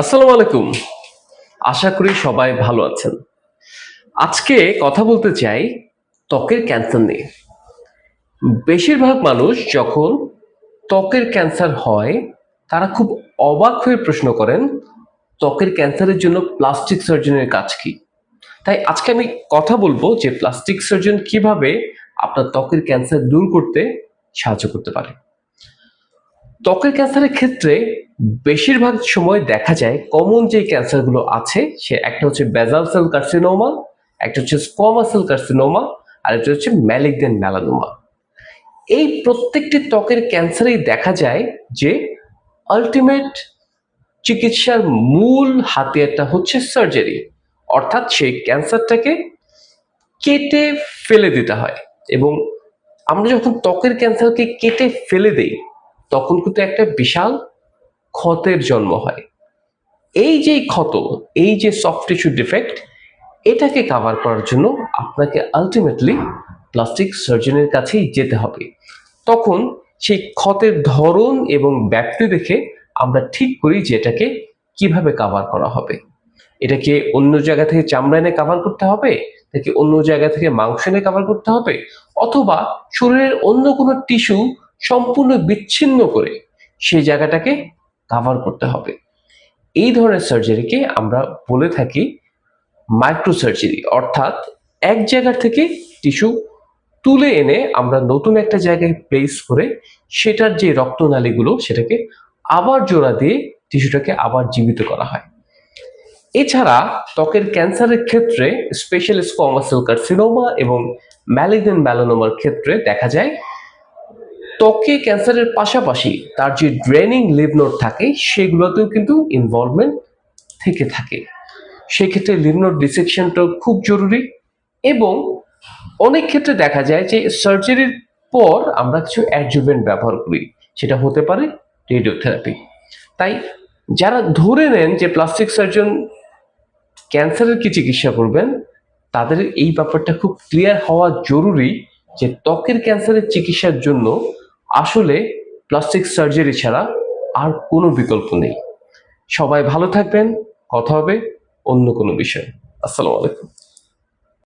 আসসালামু আলাইকুম। আশা করি সবাই ভালো আছেন। আজকে কথা বলতে চাই ত্বকের ক্যান্সার নিয়ে। বেশিরভাগ মানুষ যখন ত্বকের ক্যান্সার হয়, তারা খুব অবাক হয়ে প্রশ্ন করেন, ত্বকের ক্যান্সারের জন্য প্লাস্টিক সার্জনের কাজ কি? তাই আজকে আমি কথা বলব যে প্লাস্টিক সার্জন কীভাবে আপনার ত্বকের ক্যান্সার দূর করতে সাহায্য করতে পারে। ত্বকের ক্যান্সারের ক্ষেত্রে বেশিরভাগ সময় দেখা যায় কমন যে ক্যান্সারগুলো আছে, সে একটা হচ্ছে বেজাল সেল কার্সিনোমা একটা হচ্ছে স্কোমা সেল কার্সিনোমা আর একটা হচ্ছে ম্যালিগনেন্ট মেলানোমা এই প্রত্যেকটি ত্বকের ক্যান্সারেই দেখা যায় যে আলটিমেট চিকিৎসার মূল হাতিয়ারটা হচ্ছে সার্জারি অর্থাৎ সেই ক্যান্সারটাকে কেটে ফেলে দিতে হয় এবং আমরা যখন ত্বকের ক্যান্সারকে কেটে ফেলে দেই তখন কিন্তু একটা বিশাল ক্ষতের জন্ম হয়। এই যে ক্ষত, এই যে সফট টিস্যু ডিফেক্ট এটাকে কাভার করার জন্য আপনাকে আলটিমেটলি প্লাস্টিক সার্জনের কাছেই যেতে হবে। তখন সেই ক্ষতের ধরন এবং ব্যাপ্তি দেখে আমরা ঠিক করি যে এটাকে কীভাবে কাভার করা হবে। এটাকে অন্য জায়গা থেকে চামড়া এনে কাভার করতে হবে? নাকি অন্য জায়গা থেকে মাংস এনে কাভার করতে হবে? অথবা শরীরের অন্য কোনো টিস্যু সম্পূর্ণ বিচ্ছিন্ন করে সেই জায়গাটাকে কাভার করতে হবে। এই ধরনের সার্জারিকে আমরা বলে থাকি মাইক্রো সার্জারি অর্থাৎ এক জায়গা থেকে টিস্যু তুলে এনে আমরা নতুন একটা জায়গায় প্লেস করে সেটার যে রক্তনালীগুলো সেটাকে আবার জোড়া দিয়ে টিস্যুটাকে আবার জীবিত করা হয়। এছাড়া ত্বকের ক্যান্সারের ক্ষেত্রে স্পেশাল স্কোমাসেল কার্সিনোমা এবং ম্যালিগনেন্ট ম্যালানোমার ক্ষেত্রে দেখা যায় ত্বকে ক্যান্সারের পাশাপাশি তার যে ড্রেনিং লিভ নোড থাকে, সেগুলোতেও কিন্তু ইনভলভমেন্ট থেকে থাকে। সেক্ষেত্রে লিভ নোড ডিসেকশনটাও খুব জরুরি এবং অনেক ক্ষেত্রে দেখা যায় যে সার্জারির পর আমরা কিছু অ্যাডজুভেন্ট ব্যবহার করি, সেটা হতে পারে রেডিওথেরাপি তাই যারা ধরে নেন যে প্লাস্টিক সার্জন ক্যান্সারের কি চিকিৎসা করবেন, তাদের এই ব্যাপারটা খুব ক্লিয়ার হওয়া জরুরি যে ত্বকের ক্যান্সারের চিকিৎসার জন্য আসলে প্লাস্টিক সার্জারি ছাড়া আর কোনো বিকল্প নেই। সবাই ভালো থাকবেন, কথা হবে অন্য কোনো বিষয়ে। আসসালামু আলাইকুম।